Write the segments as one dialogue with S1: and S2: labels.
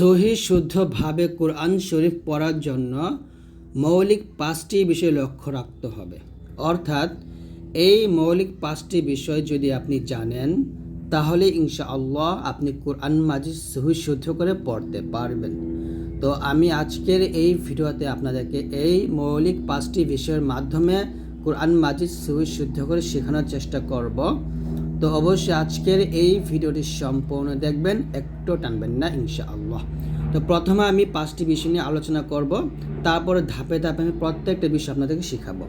S1: সহি শুদ্ধভাবে কোরআন শরীফ পড়ার জন্য মৌলিক পাঁচটি বিষয় লক্ষ্য রাখতে হবে। অর্থাৎ এই মৌলিক পাঁচটি বিষয় যদি আপনি জানেন, তাহলে ইনশাআল্লাহ আপনি কোরআন মাজিদ সহি শুদ্ধ করে পড়তে পারবেন। তো আমি আজকের এই ভিডিওতে আপনাদেরকে এই মৌলিক পাঁচটি বিষয়ের মাধ্যমে কোরআন মাজিদ সহি শুদ্ধ করে শেখানোর চেষ্টা করব। তো অবশ্যই আজকের এই ভিডিওটি সম্পূর্ণ দেখবেন, একটু টানবেন না, ইনশাআল্লাহ। তো প্রথমে আমি পাঁচটি বিষয় নিয়ে আলোচনা করব, তারপরে ধাপে ধাপে আমি প্রত্যেকটা বিষয় আপনাদেরকে শেখাবো।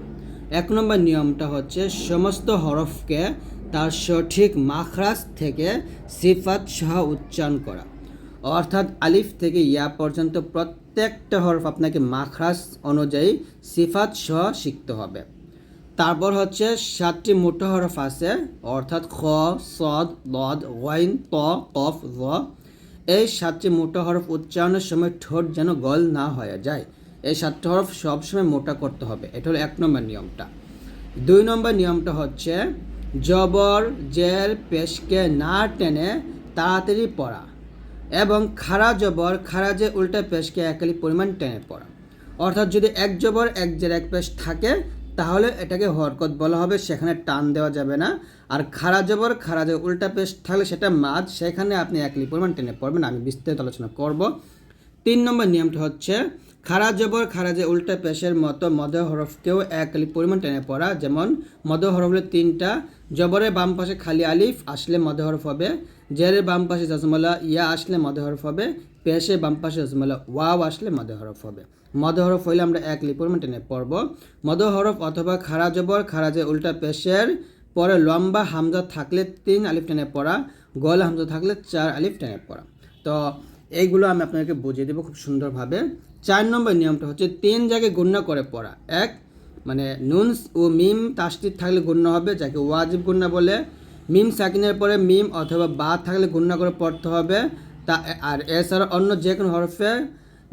S1: এক নম্বর নিয়মটা হচ্ছে সমস্ত হরফকে তার সঠিক মাখরাজ থেকে সিফাত সহ উচ্চারণ করা। অর্থাৎ আলিফ থেকে ইয়া পর্যন্ত প্রত্যেকটা হরফ আপনাকে মাখরাজ অনুযায়ী সিফাত সহ শিখতে হবে। তারপর হচ্ছে সাতটি মোটা হরফ আছে, অর্থাৎ খ, সদ, লদ ওয়াইন ত, কফ, জ। এই সাতটি মোটা হরফ উচ্চারণের সময় ঠোঁট যেন গল না হয়ে যায়। এই সাতটি হরফ সবসময় মোটা করতে হবে। এটা হলো এক নম্বর নিয়মটা। দুই নম্বর নিয়মটা হচ্ছে জবর জের পেশকে না টেনে তাড়াতাড়ি পড়া এবং খাড়া জবর, খাড়া যে উল্টা পেশকে একালি পরিমাণ টেনে পড়া। অর্থাৎ যদি এক জবর, এক জের এক পেশ থাকে তাহলে এটাকে হরকত বলা হবে, সেখানে টান দেওয়া যাবে না। আর খাড়া জবর খাড়া যে উল্টা পেশ থাকলে সেটা মাছ, সেখানে আপনি এক একলি পরিমাণ টেনে পড়বেন। আমি বিস্তারিত আলোচনা করব। তিন নম্বর নিয়মটা হচ্ছে খাড়া জবর খাড়া যে উল্টা পেশের মতো মদ হরফকেও এক একলি পরিমাণ টেনে পড়া। যেমন মদ হরফ হলো তিনটা জবরের বাম পাশে খালি আলিফ, আসলে মদ হরফ হবে। জেরের বাম পাশে জজমালা, ইয়া, আসলে মদ হরফ হবে। পেশের বাম পাশে জজমালা ওয়াও আসলে মদ হরফ হবে। মদ হরফ হইলে আমরা এক লি পরিমাণ টেনে পড়ব। মদ হরফ অথবা খাড়া জবর যে উল্টা পেশের পরে লম্বা হামজা থাকলে তিন আলিফ টেনে পড়া, গল হামজা থাকলে চার আলিফ টেনে পড়া। তো এইগুলো আমি আপনাদেরকে বুঝিয়ে দেবো খুব সুন্দরভাবে। চার নম্বর নিয়মটা হচ্ছে তিন জায়গায় গুণ্য করে পড়া। এক মানে নুন ও মিম তাস্তির থাকলে গুণ্য হবে, যাকে ওয়াজিব গুণ্য বলে। মিম সাকিনের পরে মিম অথবা বা থাকলে গুণ্য করে পড়তে হবে। তা, আর এছাড়া অন্য যে কোনো হরফে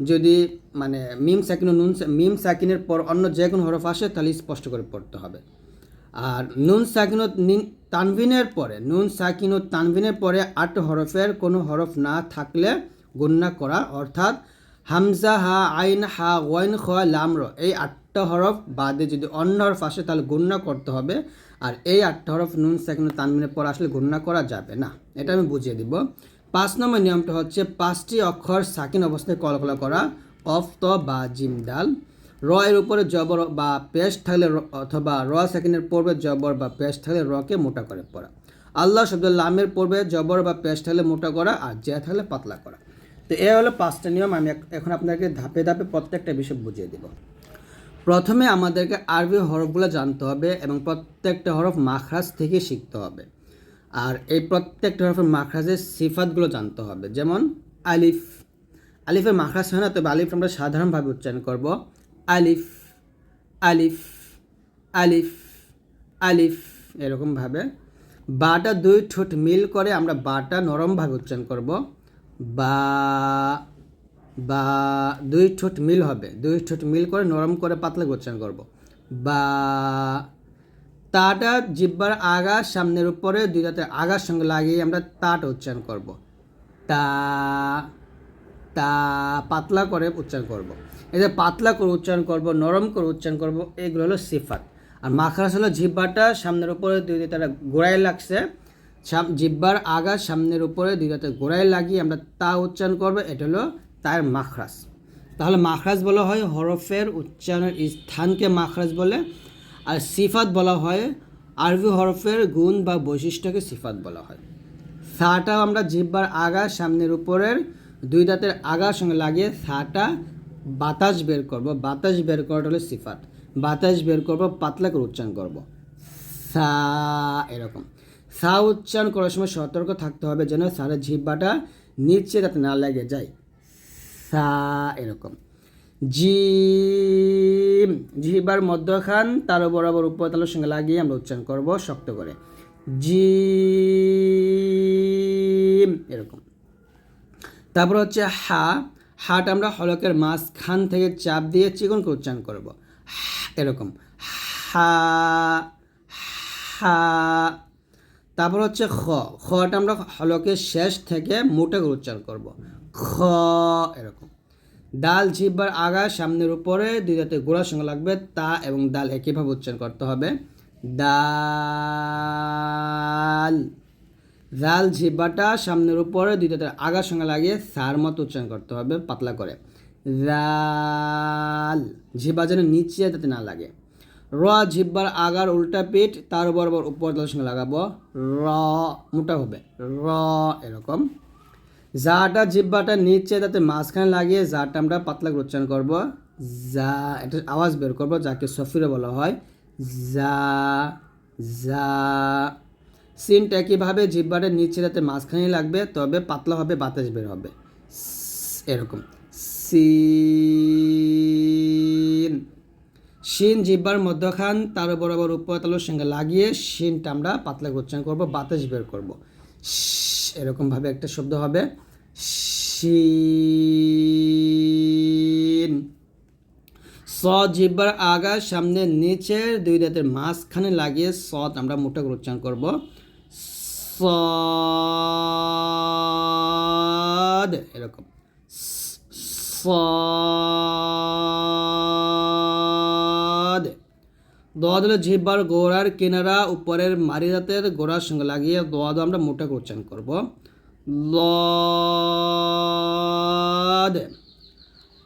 S1: যদি মানে মিম সাকিন নুন মিম সাকিনের পর অন্য যে কোনো হরফ আসে, তাহলে স্পষ্ট করে পড়তে হবে। আর নুন সাকিন তানভিনের পরে, নুন সাকিন তানভিনের পরে আট হরফের কোনো হরফ না থাকলে গুণনা করা, অর্থাৎ হামজা, হা, আইন, হা, ওয়াইন খ লাম, র, এই আটটা হরফ বাদে যদি অন্য হরফ আসে, তাহলে গুণনা করতে হবে। আর এই আটটা হরফ নুন সাকিন তানভিনের পর আসলে গুণনা করা যাবে না। এটা আমি বুঝিয়ে দিব। পাঁচ নম্বর নিয়মটা হচ্ছে পাঁচটি অক্ষর সাকিন অবস্থায় কলকলা করা, অফ, ত, বা, জিম, ডাল। র এর উপরে জবর বা পেশ থাকলে অথবা র সেকেন্ডের পূর্বে জবর বা পেশ থাকলে রকে মোটা করে পড়া। আল্লাহ শব্দ লামের পূর্বে জবর বা পেশ থাকলে মোটা করা আর জে থাকলে পাতলা করা। তো এ হলো পাঁচটা নিয়ম, আমি এখন আপনাকে ধাপে ধাপে প্রত্যেকটা বিষয় বুঝিয়ে দেব। প্রথমে আমাদেরকে আরবি হরফগুলো জানতে হবে এবং প্রত্যেকটা হরফ মাখরাজ থেকে শিখতে হবে। আর এই প্রত্যেকটা হরফের মাখরাজের সিফাতগুলো জানতে হবে। যেমন আলিফ। আলিফের মাখরাজ হয় না, তবে আলিফ আমরা সাধারণভাবে উচ্চারণ করব। আলিফ আলিফ আলিফ আলিফ এরকমভাবে। বাটা দুই ঠোঁট মিল করে আমরা বাটা নরমভাবে উচ্চারণ করব। বা বা দুই ঠোঁট মিল হবে। দুই ঠোঁট মিল করে নরম করে পাতলা উচ্চারণ করব। বা তাটা জিব্বার আগা সামনের উপরে দুই দাঁতের আগার সঙ্গে লাগিয়ে আমরা তাটা উচ্চারণ করব। তা তা, পাতলা করে উচ্চারণ করব। এই যে পাতলা করে উচ্চারণ করব, নরম করে উচ্চারণ করব, এগুলো হলো সিফাত। আর মাখরাস হলো জিব্বাটা সামনের উপরে দুই দাঁতের গোড়ায় লাগছে। জিব্বার আগা সামনের উপরে দুই দাঁতের গোড়ায় লাগিয়ে আমরা তা উচ্চারণ করব, এটা হলো তার মাখরাস। তাহলে মাখরাজ বলা হয় হরফের উচ্চারণের স্থানকে মাখরাজ বলে। আর সিফাত বলা হয় আরবি হরফের গুণ বা বৈশিষ্ট্যকে সিফাত বলা হয়। সাটাও আমরা জিব্বার আগা সামনের উপরের দুই দাঁতের আগার সঙ্গে লাগিয়ে সাটা বাতাস বের করব। বাতাস বের করাটা হলো সিফাত। বাতাস বের করব, পাতলা করে উচ্চারণ করব। সা এরকম। সা উচ্চারণ করার সময় সতর্ক থাকতে হবে যেন সারের জিব্বাটা নিচে যাতে না লেগে যায়। সা এরকম। জিম। জিহ্বার মধ্যখান তার বরাবর উপরতলের সঙ্গে লাগিয়ে আমরা উচ্চারণ করব শক্ত করে। জিম, এরকম। তারপর হচ্ছে হা। হাট আমরা হলকের মাঝখান থেকে চাপ দিয়ে চিকন করে উচ্চারণ করব। এরকম। হা হা। তারপর হচ্ছে খ। খটা আমরা হলকের শেষ থেকে মোটা করে উচ্চারণ করব। খ, এরকম। ডাল জিহ্বার আগা সামনের উপরে দুই দাঁতে গোড়ার সঙ্গে লাগবে তা এবং ডাল একইভাবে উচ্চারণ করতে হবে। ডাল জাল জিহ্বাটা সামনের উপরে দুই দাঁতের আগার সঙ্গে লাগিয়ে সার মতো উচ্চারণ করতে হবে পাতলা করে। জাল জিহ্বা যেন নিচে যাতে না লাগে। র জিহ্বার আগার উল্টা পিঠ তার বরাবর উপর দাঁতের সঙ্গে লাগাবো। র, মোটা হবে। র, এরকম। জাটা জিব্বাটা নিচে, তাতে মাঝখানে লাগিয়ে জাটা আমরা পাতলা উচ্চারণ করব। যা এটা আওয়াজ বের করব, যাকে সফিরে বলা হয়। যা যা সিনটা একইভাবে জিব্বাটা নিচে যাতে মাঝখানে লাগবে, তবে পাতলা হবে বাতাস বের হবে। এরকম। সিন। শিন জিব্বার মধ্যখান, তার বরাবর উপর তালুর সঙ্গে লাগিয়ে শিনটা আমরা পাতলা উচ্চারণ করব, বাতাস বের করব। এরকমভাবে একটা শব্দ হবে। স, জিব্বার আগা, সামনে, নিচের দুই দাঁতের মাঝখানে লাগিয়ে সৎ আমরা মোটা করে উচ্চারণ করব। সদ এরকম। সদ দোয়াদ হলো জিহ্বার গোড়ার কিনারা উপরের মারি দাঁতের গোড়ার সঙ্গে লাগিয়ে দোয়াদ আমরা মোটা উচ্চারণ করব।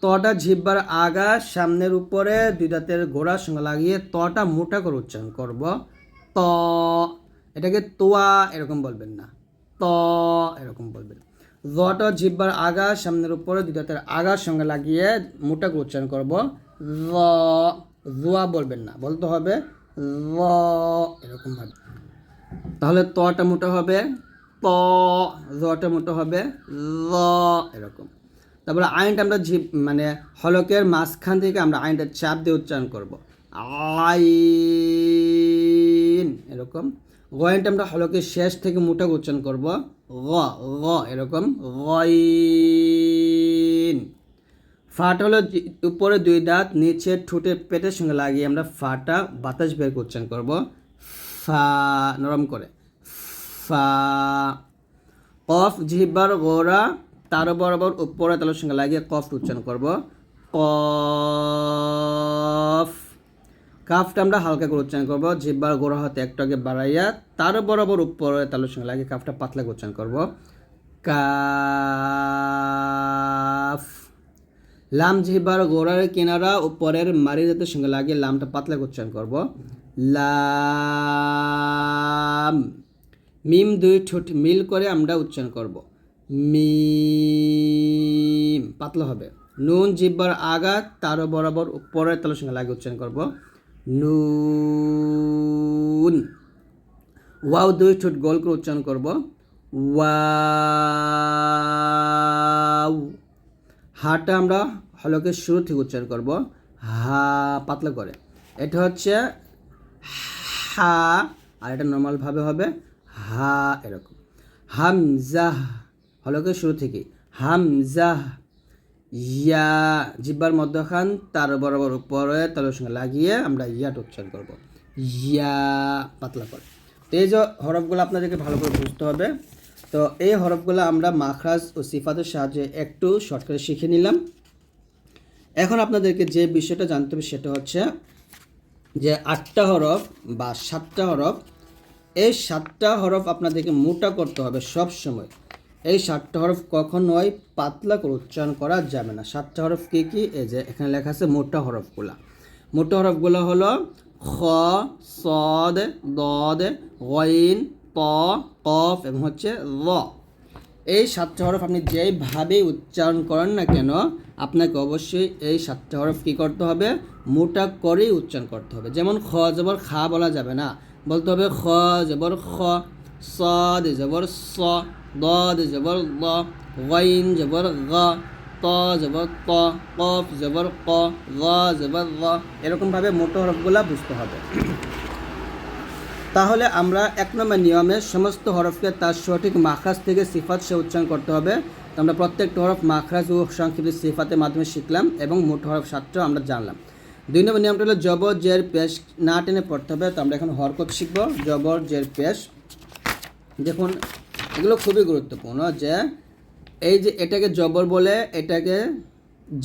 S1: তটা জিহ্বার আগা সামনের উপরে দুই দাঁতের গোড়ার সঙ্গে লাগিয়ে তটা মোটা করে উচ্চারণ করব। ত। এটাকে তোয়া এরকম বলবেন না। ত এরকম বলবেন। জটা জিহ্বার আগা সামনের উপরে দুই দাঁতের আগার সঙ্গে লাগিয়ে মোটা করে উচ্চারণ করব। ল জোয়া বলবেন না, বলতে হবে ল, এরকম ভাবে। তাহলে তটা মোটা হবে, ত, জটা মোটা হবে, ল, এরকম। তারপরে আইনটা আমরা ঝিপ মানে হলকের মাঝখান থেকে আমরা আইনটা চাপ দিয়ে উচ্চারণ করব। আইন, এরকম। গয়নটা আমরা হলকের শেষ থেকে মোটা উচ্চারণ করব। গ গ, এরকম। গইন ফাট হলো উপরে দুই দাঁত, নিচে ঠোঁটে পেটের সঙ্গে লাগিয়ে আমরা ফাটা বাতাস বের করে উচ্চারণ করব। ফা, নরম করে। ফা, কফ, জিহ্বার, গোড়া, তার বরাবর উপরে তালের সঙ্গে লাগিয়ে কফ উচ্চারণ করব। কফ, কাফটা আমরা হালকা করে উচ্চারণ করব। জিহ্বার, গোড়া হাতে একটু আগে বাড়াইয়া তার বরাবর উপরে তালের সঙ্গে লাগিয়ে কাফটা পাতলা করে উচ্চারণ করব। কাফ লাম জিহ্বার গোড়ার কিনারা উপরের মারি জাতের সঙ্গে লাগিয়ে লামটা পাতলা উচ্চারণ করব। লাম। মিম দুই ঠোঁট মিল করে আমরা উচ্চারণ করব। মিম। পাতলা হবে। নুন জিব্বার আগা তার বরাবর উপরের তালের সঙ্গে লাগিয়ে উচ্চারণ করব। নুন। ওয়াও দুই ঠোঁট গোল করে উচ্চারণ করব। ওয়াও। হাটা আমরা হলকের শুরু থেকে উচ্চারণ করব। হা, পাতলা করে। এটা হচ্ছে হা, আর এটা নর্মালভাবে হবে হা এরকম। হামজাহ হলকের শুরু থেকে। হামজাহ ইয়া, জিব্বার মধ্যখান, তার বরাবর উপরে তালের সঙ্গে লাগিয়ে আমরা ইয়াটা উচ্চারণ করব। ইয়া, পাতলা করে। তো এই যে হরফগুলো আপনাদেরকে ভালো করে বুঝতে হবে। তো এই হরফগুলো আমরা মাখরাজ ও সিফাতের সাহায্যে একটু শর্টকাটে শিখে নিলাম। এখন আপনাদেরকে যে বিষয়টা জানতে হবে সেটা হচ্ছে যে আটটা হরফ বা সাতটা হরফ, এই সাতটা হরফ আপনাদেরকে মোটা করতে হবে সব সময়। এই সাতটা হরফ কখনোই পাতলা করে উচ্চারণ করা যাবে না। সাতটা হরফ কী কী? এই যে এখানে লেখা আছে মোটা হরফগুলা। মোটা হরফগুলো হলো খ, সদ, দদ, গইন, প, কফ এবং হচ্ছে ল এই সাতটা হরফ আপনি যেইভাবে উচ্চারণ করেন না কেন আপনাকে অবশ্যই এই সাতটা হরফ কী করতে হবে? মোটা করেই উচ্চারণ করতে হবে। যেমন খ, জবর খা বলা যাবে না। বলতে হবে খ, জবর খ, স, দে জবর স, দ, দে জবর দ গাইন জবর গ, ত জবর ত, কফ জবর ক, গ জবর গ এরকমভাবে মোটো হরফগুলা বুঝতে হবে। তাহলে আমরা এক নম্বর নিয়মে সমস্ত হরফকে তার সঠিক মাখরাজ থেকে সিফাত সে উচ্চারণ করতে হবে। তো আমরা প্রত্যেকটা হরফ মাখরাজ ও সংক্ষিপ্ত সিফাতের মাধ্যমে শিখলাম এবং মোট হরফ সাতটাও আমরা জানলাম। দুই নম্বর নিয়মটা হলো জবর, জের, পেশ না টেনে পড়তে হবে। তো আমরা এখন হরকত শিখব। জবর, জের, পেশ। দেখুন, এগুলো খুবই গুরুত্বপূর্ণ যে এই যে এটাকে জবর বলে, এটাকে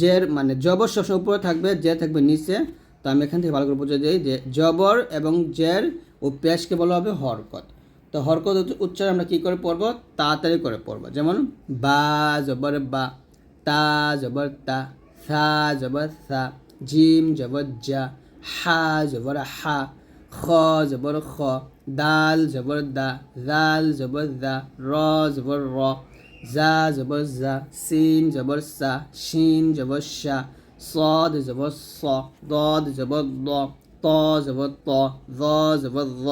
S1: জের মানে জবর সবসময় উপরে থাকবে, জের থাকবে নিচে। তো আমি এখান থেকে ভালো করে বুঝে দিই যে জবর এবং জের ও পেশকে বলা হবে হরকত। তো হরকত উচ্চ- উচ্চারণ আমরা কী করে পড়বো তাড়াতাড়ি করে পড়বো যেমন বা জবর বা তা জবর তা সা জবর সা জিম জবর জা হা জবর হা খ জবর খ দাল জবর দা জাল জবর দা র জবর র জা জবর জা সিন জবর সা শিন জবর শা صاد জবর স ضاد জবর দ ত জবর ত ظ জবর ظ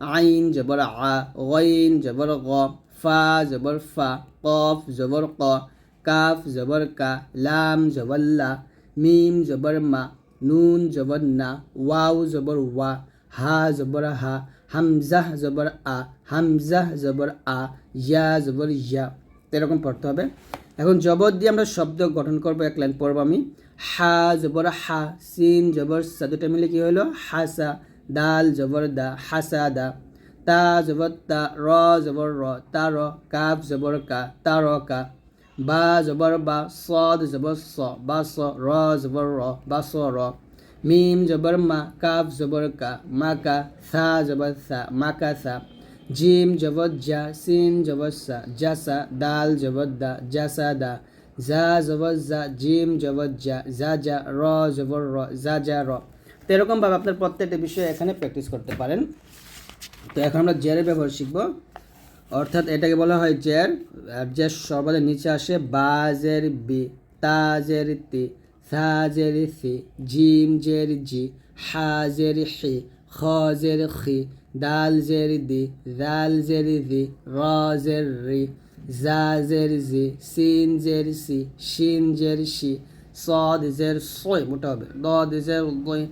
S1: আইন, জবর আ, গইন, জবর গ, ফা, জবর ফা, কফ, জবর ক, কাফ, জবর কা, লাম, জবর লা, মিম, জবর মা, নুন, জবর না, ওয়াও, জবর ওয়া, হা, জবর হা, হামজাহ, জবর আ, হামজাহ, জবর আ, ইয়া, জবর ইয়া, এরকম পড়তে হবে। এখন জবর দিয়ে আমরা শব্দ গঠন করব, এক লাইন পড়ব আমি। হা, জবর হা, সিন, জবর সা, দুটা মিলে কি হলো? হাসা দাল জবর দা হাসা দা। তা জবর তা র জবর র তা র কাফ জবর কা, তা কা। বা জবর বা, সদ জবর স, বা স র জবর র বা স র মিম জবর মা, কাফ জবর কা, মা কা সা জবর সা মা কা সা জিম জবর জা সিন জবর সা জাসা দাল জবর দা জাসা দা। জা জবর জা, জিম জবর জা জা জা র জবর র জা জা র তো এরকমভাবে আপনার প্রত্যেকটা বিষয়ে এখানে প্র্যাকটিস করতে পারেন। তো এখন আমরা জেরের ব্যবহার শিখব। অর্থাৎ এটাকে বলা হয় জের আর জের সর্বদা নিচে আসে বাজের বি, তাজের তি, সাজের সি, জিম জের জি, হাজের হি খ ডাল খি, দাল জের দি, জাল জের জি র রি, জাজের জি, সিন জের সি, শিন জের সি, সদ জের সয় মোটা হবে দ জের দই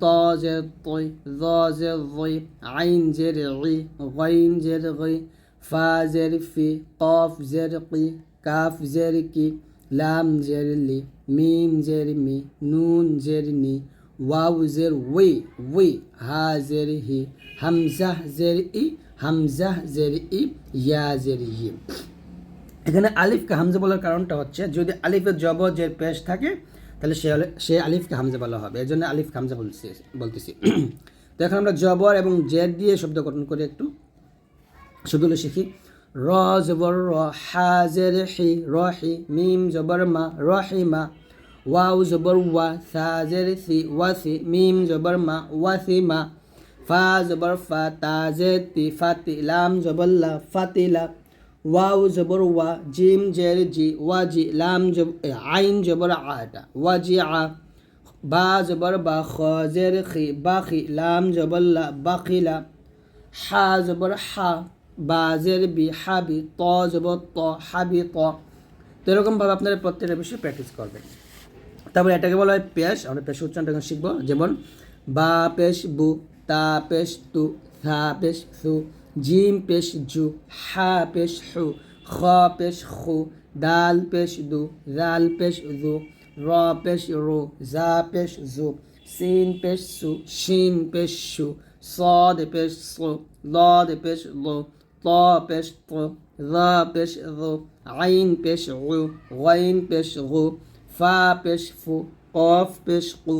S1: ত জের তৈ জ জের রই আইন জের রি গইন জের গই ফা জের ফি কফ জের কি কাফ জের কি লাম জের লি মিম জের মি নুন জের নি ওয়াউ জের ওই ওই হা জের হি হামজাহ জের ই হামজাহ জের ই ইয়া জের ই এখানে আলিফকে হামজা বলার কারণটা হচ্ছে, যদি আলিফের জব জের পেশ থাকে তাহলে সে সে আলিফকে হামজা বলা হবে। এর জন্য আলিফ হামজা বলছি বলতেছি। তো এখন আমরা জবর এবং জেদ দিয়ে শব্দ গঠন করে একটু। শুধুগুলো শিখি। র জবর র হা জের হি, রহি, মিম জবর মা রহিমা ওয়াও জবর ওয়া সা সি, ওয়াসি, মিম জবর মা ওয়াসিমা ফা জবর ফা, তা তি ফাতি লাম জবর লা ফাতিলা ওয়াও জবর ওয়া জিম জের জি ওয়া জি লাম জব আইন জবর আটা ওয়াজি আ বা জবর বা খ জের খি বাখি লাম জবর লা বাখিলা হা জবর হা বা জের বি হাবি ত জবর ত হাবি ত তো এরকমভাবে আপনারা প্রত্যেকটা বিষয়ে প্র্যাকটিস করবেন। তারপরে এটাকে বলা হয় পেশ, আমরা পেশ উচ্চারণটা শিখব। যেমন, বা পেশ, বু, তা পেশ, তু, থা পেশ, সু جیم پیش جو حا پیش حو خا پیش خو دال پیش دو ذال پیش ذو را پیش رو زا پیش زو سین پیش سو شین پیش شو صاد پیش صو لاد پیش لو طا پیش طو ذا پیش ذو عین پیش عو غین پیش غو فا پیش فو قاف پیش قو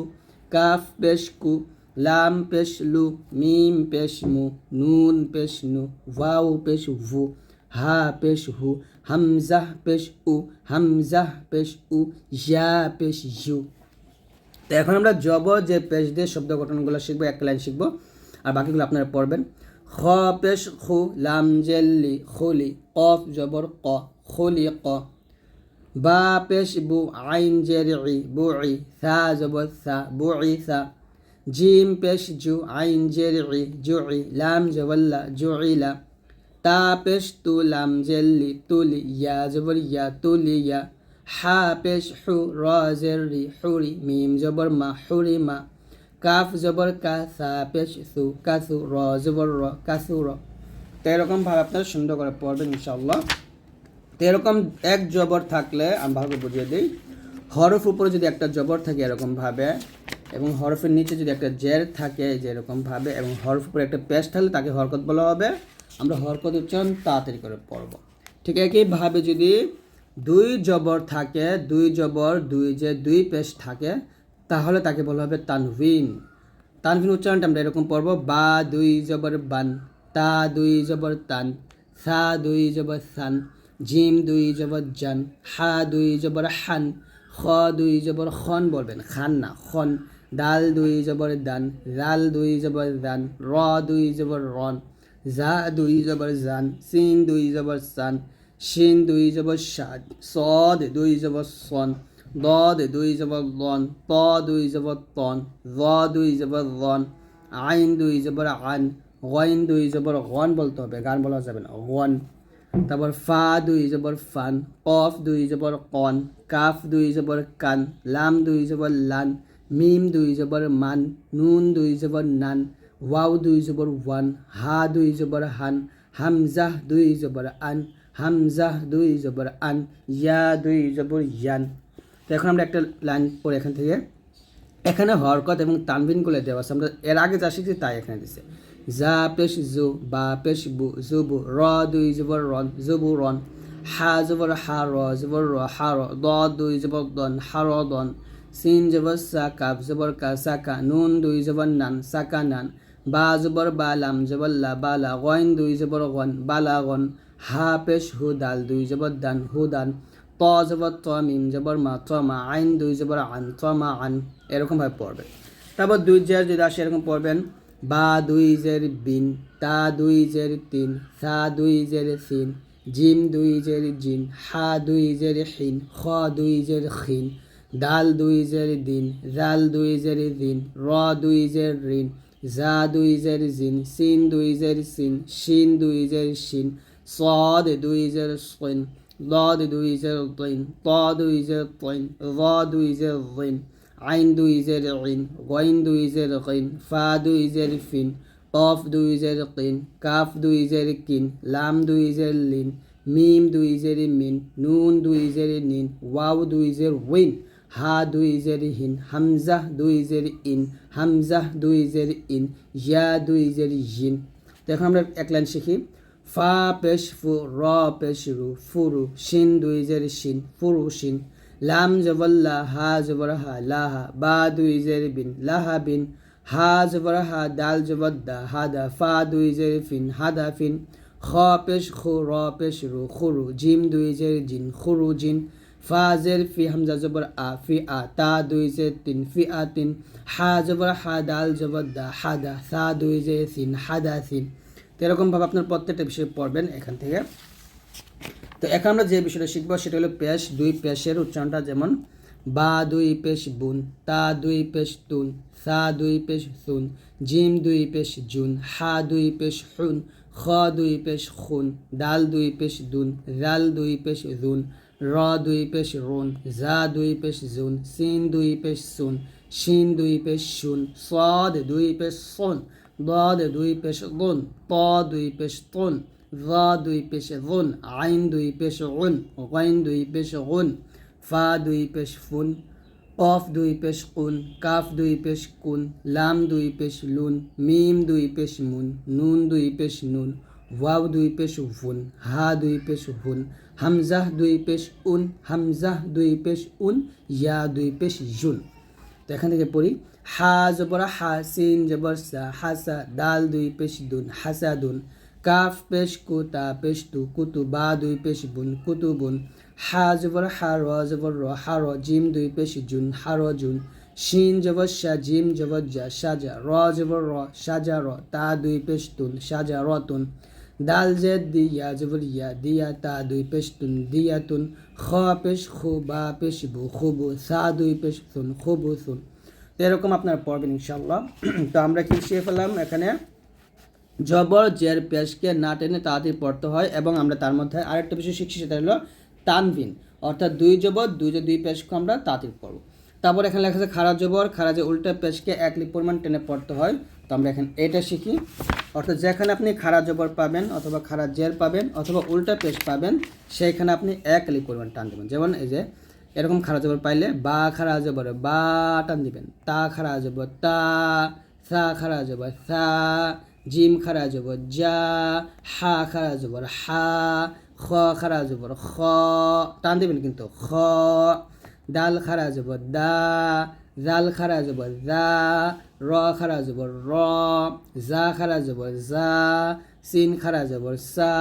S1: کاف پیش کو. লাম পেশ লু মিম পেশ মু নুন পেশ নু ওয়াও পেশ ভু হা পেশ হু হামজাহ পেশ উ হামজাহ পেশ উ ইয়া পেশ ইউ তো এখন আমরা জব যে, পেশ দিয়ে শব্দ গঠনগুলো শিখব, এক লাইন শিখব, আর বাকিগুলো আপনারা পড়বেন। খ পেশ খু লাম, জেল্লি, খুলি, কফ, জবর, ক, খুলি, ক। বা পেশ বু আইন জের বু সা জবর সা বু সা জিম পেশ জু আইন জের ই জু ই লাম জবল্লা জু ইলা তা পেশ তু লাম জেল্লি তুলি ইয়া, জবর ইয়া তুলি ইয়া। হা পেশ হু র জের হুরি, মিম জবর মা হুরি মা। কাফ জবর কা, সা পেশ সু কাসু র জবর র কাসু র। তো এরকমভাবে আপনারা সুন্দর করে পড়বেন ইনশাল্লাহ তো এরকম এক জবর থাকলে আমি ভালো বুঝিয়ে দিই। হরফ উপরে যদি একটা জবর থাকে এরকমভাবে এবং হরফের নিচে যদি একটা জের থাকে যে এরকমভাবে এবং হরফ উপরে একটা পেশ থাকলে তাকে হরকত বলা হবে, আমরা হরকত উচ্চারণ তাড়াতাড়ি করে পড়ব। ঠিক একইভাবে যদি দুই জবর থাকে, দুই জবর, দুই যে দুই পেশ থাকে, তাহলে তাকে বলা হবে তানভিন। তানভিন উচ্চারণটা আমরা এরকম পড়ব, বা দুই জবর বান, তা দুই জবর তান, সা দুই জবর সান, জিম দুই জবর জান, হা দুই জবর হান, খ দুই জবর খন বলবেন, খান না, খন। দাল দুই জবর দান জাল দুই জবর দান র দুই জবর রন জা দুই জবর জান সিন দুই জবর সান শিন দুই জবর সাদ সদ দুই জবর সন ضاد দুই জবর লন ত দুই জবর তন র দুই জবর রন আইন দুই জবর আন গইন দুই জবর গন বলতে হবে গান বলা যাবে না গন তারপর ফা দুই জবর ফান কফ দুই জবর কন কাফ দুই জবর কান লাম দুই জবর লান মিম দুই জবর মান, নুন দুই জবর নান ওয়াও দুই জবর ওয়ান হা দুই জবর হান, হামজাহ দুই জবর আন, হামজাহ দুই জবর আন ইয়া দুই জবর ইয়ান। তো এখন আমরা একটা লাইন পড়ে এখান থেকে। এখানে হরকত এবং তানভিনগুলো দেওয়া আছে। আমরা এর আগে যা শিখছি তাই এখানে দিছে। জা পেশ জু, বা পেশ বু, জুবু, র দুই জবর রন, জুবু রন। হা জবর হা, র জবর র, হা র, দ দুই জবর দন, হা র দন। সিন জবর সা কাপ জবর কা সাকা নুন দুই জবর নান সাকা নান বা জবর বা লাম জবর লা বা লা গইন দুই জবর গন বালা গন হা পেশ হু দাল দুই জবর দান হু দান ত জবর ত মিম জবর মা ত মা আইন দুই জবর আন ত মা আন এরকমভাবে পড়বে তারপর দুই জের যদি আসে এরকম পড়বেন বা দুই জের বিন তা দুই জের তিন সা দুই জের সিন জিম দুই জের জিন হা দুই জের হিন খ দুই জের খিন দাল দুই জের দিন জাল দুই জের দিন র দুই জের রিন জা দুই জের জিন সিন দুই জের সিন শিন দুই জের শিন صاد দুই জের সিন ضاد দুই জের দিন ত দুই জের তিন র দুই জের দিন আইন দুই জের ইন গইন দুই জের কিন ফা দুই জের ফিন কফ দুই জের কিন কাফ দুই জের কিন লাম দুই জের লিন হা দুই জের হিন হামজাহ দুই জের ইন হামজাহ দুই জের ইন ইয়া দুই জের ইন এখন আমরা এক লাইন শিখি। ফা পেশ ফু, র পেশ রু ফুরু শিন দুই জের শিন ফুরু শিন। লাম জবল্লা হা জবর হা লাহা বা দুই জের বিন লাহা বিন। হা জবর হা, দাল জবদ্দা হাদা ফা দুই জের ফিন হাদা ফিন। খ পেশ খু, র পেশ রু খুরু জিম দুই জের জিন খুরু জিন। ফা জের ফি হামজা জবর আ, ফি আ, তা দুই জের তিন, ফি আ তিন, হা জবর হা, দাল জবর দা, হা দা, সা দুই জের সিন হাদা সিন তো এরকমভাবে আপনার প্রত্যেকটা বিষয় পড়বেন এখান থেকে। তো এখন আমরা যে বিষয়টা শিখব সেটা হলো পেশ, দুই পেশের উচ্চারণটা যেমন, বা দুই পেশ বুন, তা দুই পেশ তুন, সা দুই পেশ সুন, জিম দুই পেশ জুন, হা দুই পেশ হুন, খ দুই পেশ খুন, দাল দুই পেশ দুন জাল দুই পেশ জুন র দুই পেশ রুন জা দুই পেশ জুন সিন দুই পেশ সুন শিন দুই পেশ শুন সদ দুই পেশ সন ضاد দুই পেশ গুন ত দুই পেশ তুন র দুই পেশ গুন আইন দুই পেশ গুন গাইন দুই পেশ গুন ফা দুই পেশ ফুন কফ দুই পেশ কুন কাফ দুই পেশ কুন লাম দুই পেশ লুন মিম দুই পেশ মুন নুন দুই পেশ নুন ওয়াও দুই পেশ ফুন হা দুই পেশ হুন হামজাহ দুই পেশ উন হামজাহ দুই পেশ উন ইয়া দুই পেশ জুন তো এখান থেকে পড়ি, হা জবর, হা সিন জবর, সা হাসা, দাল দুই পেশ দুন হাসাদুন কাফ পেশ কুতা পেশ তু কুতু বা দুই পেশ বুন, কুতুবুন। হা জবর, হা র জবর, র, হা র, জিম দুই পেশ জুন, হা র জুন। শিন জবর শা জিম জবর জা সাজা র জবর, র সাজা র, তা দুই পেশ তুন সাজা রতুন দাল জেদ দিয়া জবর ইয়া দিয়া তা দুই পেশ তুন দিয়া তুন খ পেশ খু বা পেশ বু খুবু সা দুই পেশ তুন খুবু তুন তো এরকম আপনার পড়বেন ইনশাল্লাহ তো আমরা কি শিখে ফেললাম? এখানে জবর জের পেশকে না টেনে তাড়াতাড়ি পড়তে হয় এবং আমরা তার মধ্যে আরেকটা বিষয় শিখছি, সেটা হলো তানভিন। অর্থাৎ দুই জবর, দুই যে দুই পেশকে আমরা তাড়াতাড়ি পড়ব। তারপর এখানে লেখা আছে খারাপ জবর খারাজে উল্টা পেশকে এক লিপ পরিমাণ টেনে পড়তে হয়। তো আমরা এখানে এটা শিখি। অর্থাৎ যেখানে আপনি খারাপ জবর পাবেন অথবা খারাপ জের পাবেন অথবা উল্টা পেশ পাবেন, সেইখানে আপনি এক লিপ করবেন টান দেবেন। যেমন এই যে, এরকম খারাপ জবর পাইলে বা খারা জবর বা টান দিবেন। তা খারা জবর, তা, সা খারা জবর, সা, জিম খারা জবর, যা, হা খারা জবর, হা, খ খ খারা জবর, খ, টান দেবেন কিন্তু, খ ডাল খারা জবর, দা জাল খারা জবর দা র খারা জবর র জা খারা জবর জা সিন খারা জবর সা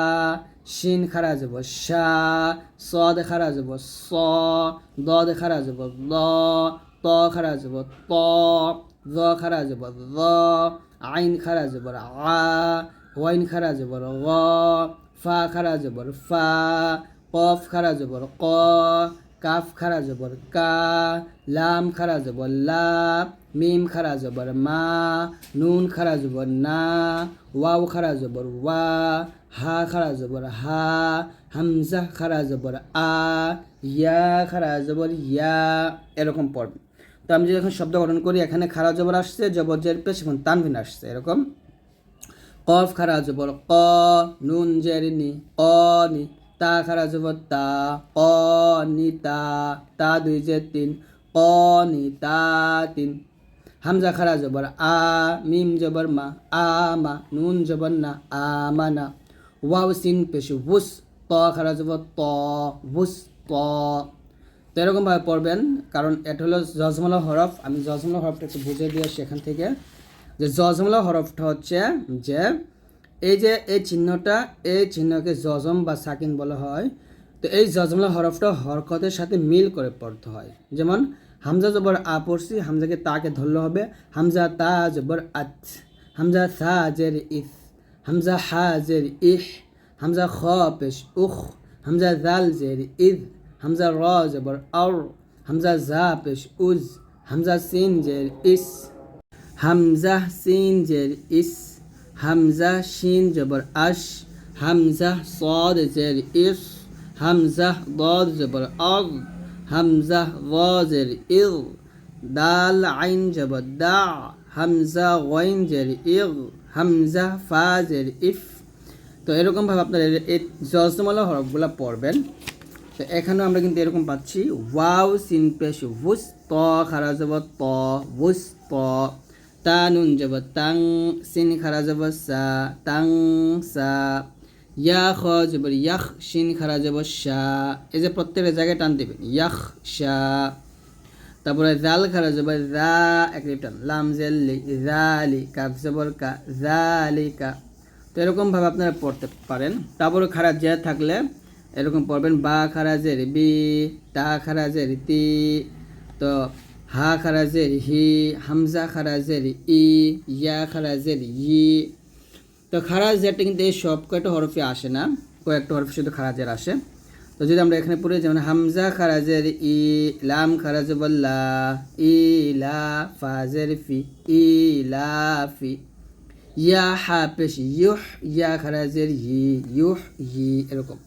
S1: শিন খারা জবর শা সদ খারা জবর স দদ খারা জবর দ ত খারা জবর ত জ খারা জবর জ আইন খারা জবর আ ওয়াইন খারা গ ফা খারা জবর ফা কফ খারা জবর ক কাফ খারা জবর, কা, লাম খারা জবর, লা, মিম খারা জবর, মা, নুন খারা জবর, না, ওয়াও খারা জবর, ওয়া, হা খারা জবর, হা, হামজা খারা জবর, আ, ইয়া খারা জবর, ইয়া, এরকম পড়বে তো আমি যখন শব্দ গঠন করি, এখানে খারা জবর আসছে, জবর জের পেশ এখন তানভিন আসছে, এরকম। কফ খারা জবর, ক, নুন জের নি ক নি তা খারা জবর তা ক নি তা তা দুই জের তিন ক নি তিন। হামজা খারা জবর আ, মিম জবর মা, আ, মা, নুন জবর না, আ, মা, না। ওয়াও সিন পেশ বুস ত খারা জবর ত বুস ত। তো এরকমভাবে পড়বেন, কারণ এটা হলো জজমলা হরফ। আমি জজমলা হরফটা একটু বুঝে দিয়ে সেখান থেকে। যে জজমলা হরফটা হচ্ছে যে এই যে এই চিহ্নটা, এই চিহ্নকে জজম বা সাকিন বলা হয়, তো এই জজমলা হরফটা হরকতের সাথে মিল করে পড়তে হয়। যেমন, হামজা জবর আ পড়ছি, হামজাকে তাকে ধরলে হবে, হামজা তা জবর আত, হামজা সা জের ইস, হামজা হা জের ইহ, হামজা খ পেশ উখ হামজা জাল জের ইদ, হামজা র জবর আর হামজা জা পেশ উজ, হামজা সিন জের ইস, হামজা সিন জের ইস। হামজা শিন জবর আশ হামজা সদ জের ইস হামজা গদ জবর অগ হামজা গজের ইগ দাল আইন জবর দা হামজা ওয়াইন জের ইগ হামজা ফা জের ইফ তো এরকমভাবে আপনারা এই জজমলা হরফগুলো পড়বেন। তো এখানেও আমরা কিন্তু এরকম পাচ্ছি। ওয়াও, সিন, পেশ ভুস ত, খারা যাব ত ভুস ত। তা নুন যাব তাং সিন খারা যাব সা তাং সা ইয়া খ জবর ইয়াখ সিন খারা যাব শা এই যে প্রত্যেকটা জায়গায় টান দেবেন। ইয়াখ সা তারপরে জাল খারা যাব জা একটি টান। লাম জেল্লি জালি কাফ জবর কা জালি কা। তো এরকমভাবে আপনারা পড়তে পারেন। তারপরে খারাপ জে থাকলে এরকম পড়বেন, বা খারাজের বি, তা খারা খারাজের তি। তো হা খারাজের হি হামজা খারাজের ই ইয়া খারাজের ই তো খারাজ যেটা কিন্তু এই সব কয়টা হরফে আসে না, কয়েকটা হরফে শুধু খারাজের আসে। তো যদি আমরা এখানে পড়ে যেমন হামজা খারাজের ই লাম খারাজ বল্লা ই লা ফাজের ফি ই লা, ফি। ইয়া, হা, পেশ, ইউহ, ইয়া খারাজের ই, ইউহ, ই, এরকম।